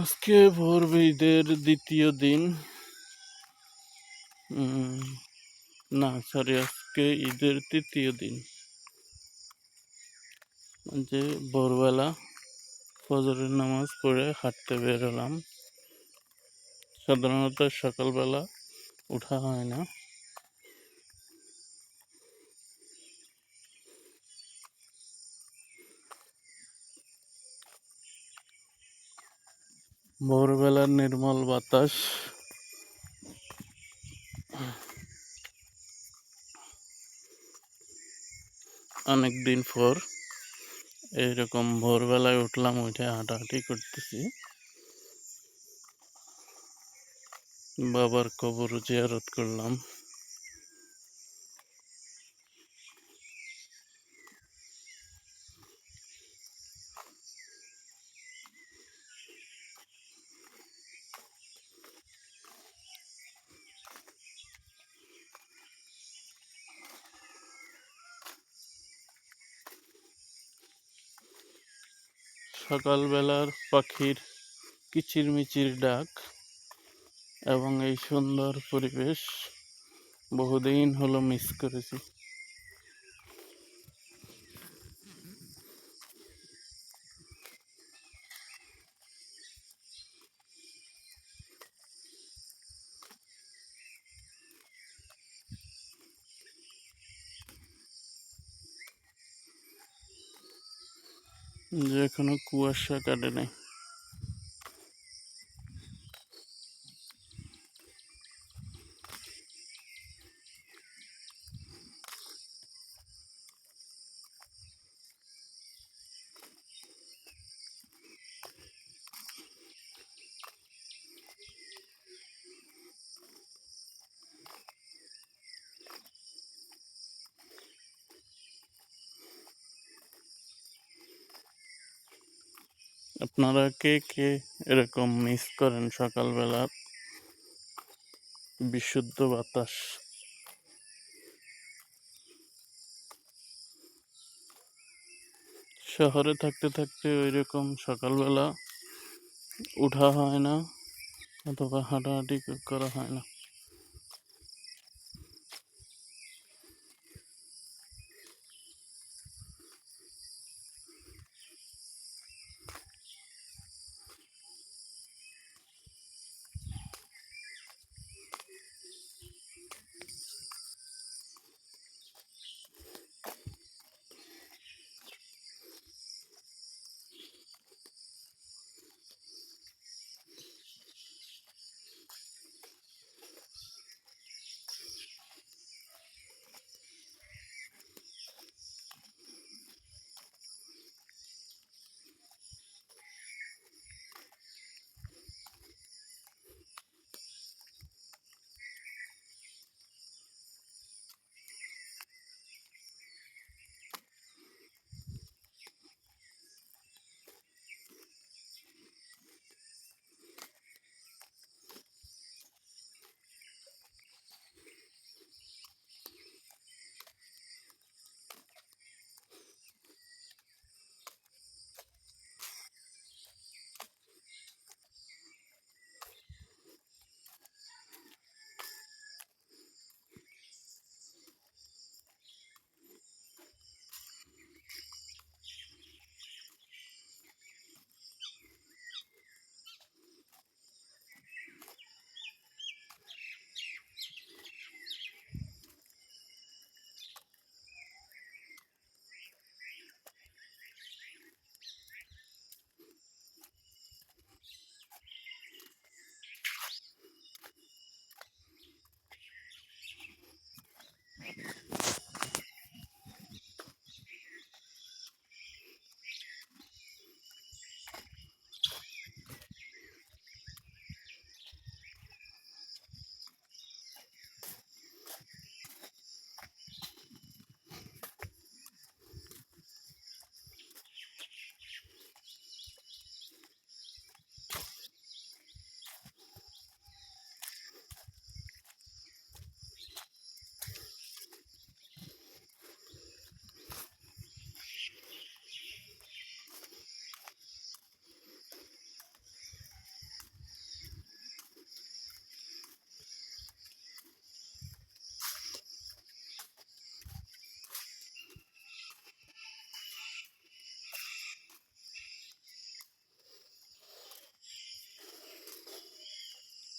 আজকে ভোর ঈদের দ্বিতীয় দিন। না সরি আজকে ঈদের তৃতীয় দিন। যে ভোরবেলা ফজরের নামাজ পড়ে হাঁটতে বেরোলাম। সাধারণত সকালবেলা ওঠা হয় না। ভোরবেলার নির্মল বাতাস। অনেক দিন পর এইরকম ভোরবেলায় উঠলাম, উঠে হাঁটাহাঁটি করতেছি। বাবার কবর জিয়ারত করলাম। সকালবেলার পাখির কিচিরমিচির ডাক এবং এই সুন্দর পরিবেশ বহুদিন হলো মিস করেছি। যে কোনো কুয়াশা কাটে নাই। আপনারা কে কে এরকম মিস করেন সকালবেলার বিশুদ্ধ বাতাস। শহরে থাকতে থাকতে ওই রকম সকালবেলা উঠা হয় না, অথবা হাঁটাহাঁটি করা হয় না।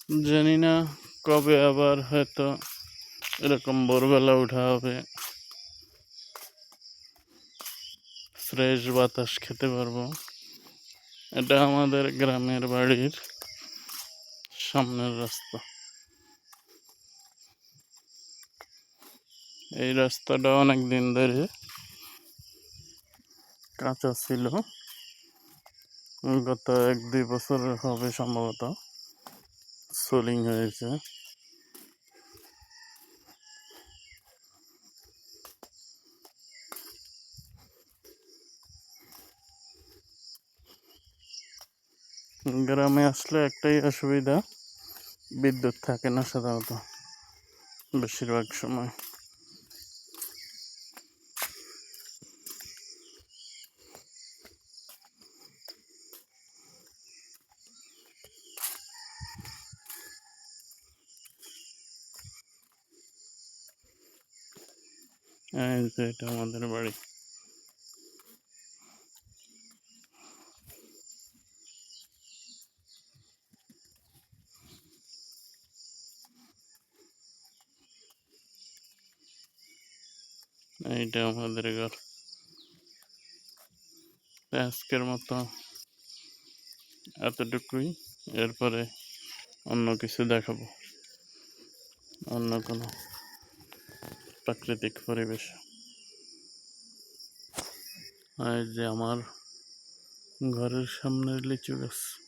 জানি না কবে আবার হয়তো এরকম ভোরবেলা উঠা হবে। ফ্রেশ বাতাস খেতে পারব। এটা আমাদের গ্রামের বাড়ির সামনের রাস্তা। এই রাস্তাটা অনেক দিন ধরে কাঁচা ছিল। গত এক দুই বছর হবে সম্ভবত। সোলিং হয়েছে। গ্রামে আসলে একটাই অসুবিধা বিদ্যুৎ থাকে না সাধারণত বেশিরভাগ সময়। এটা আমাদের বাড়ি। এইটা আমাদের ঘর। আজকের মতো এতটুকুই। এরপরে অন্য কিছু দেখাবো। অন্য কোনো প্রাকৃতিক পরিবেশ। আর যে আমার ঘরের সামনের লিচু গাছ।